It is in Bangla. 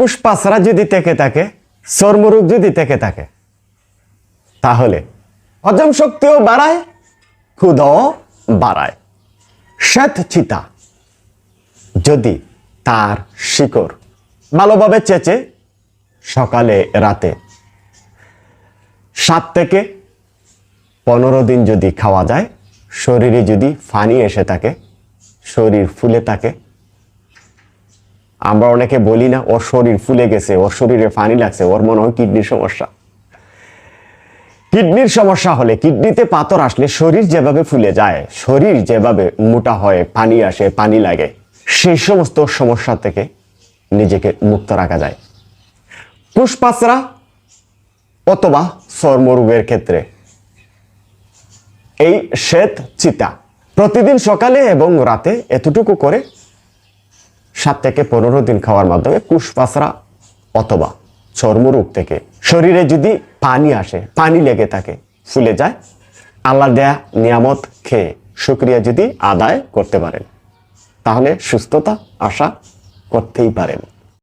পুষ্পাসরা যদি থেকে থাকে, চর্মরোগ যদি থেকে থাকে, তাহলে হজম শক্তিও বাড়ায়, ক্ষুধাও বাড়ায়। শ্বেত চিতা যদি তার শিকড় ভালোভাবে চেচে সকালে, রাতে সাত থেকে পনেরো দিন যদি খাওয়া যায়, শরীরে যদি ফানি এসে থাকে, শরীর ফুলে থাকে আমরা অনেকে বলি না, ওর শরীর ফুলে গেছে, ওর শরীরে ফানি লাগছে, ওর মনে হয় কিডনির সমস্যা। কিডনির সমস্যা হলে কিডনিতে পাথর আসলে শরীর যেভাবে ফুলে যায়, শরীর যেভাবে মোটা হয়, পানি আসে, পানি লাগে, সেই সমস্ত সমস্যা থেকে নিজেকে মুক্ত রাখা যায়। পুষ্পাসরা অথবা চর্মরোগের ক্ষেত্রে এই শ্বেত চিতা প্রতিদিন সকালে এবং রাতে এতটুকু করে সাত থেকে পনেরো দিন খাওয়ার মাধ্যমে কুশপাসরা অথবা চর্মরোগ থেকে শরীরে যদি পানি আসে, পানি লেগে থাকে, ফুলে যায় আল্লাহ দেয়া নিয়ামত খেয়ে সুক্রিয়া যদি আদায় করতে পারেন, তাহলে সুস্থতা আশা করতেই পারেন।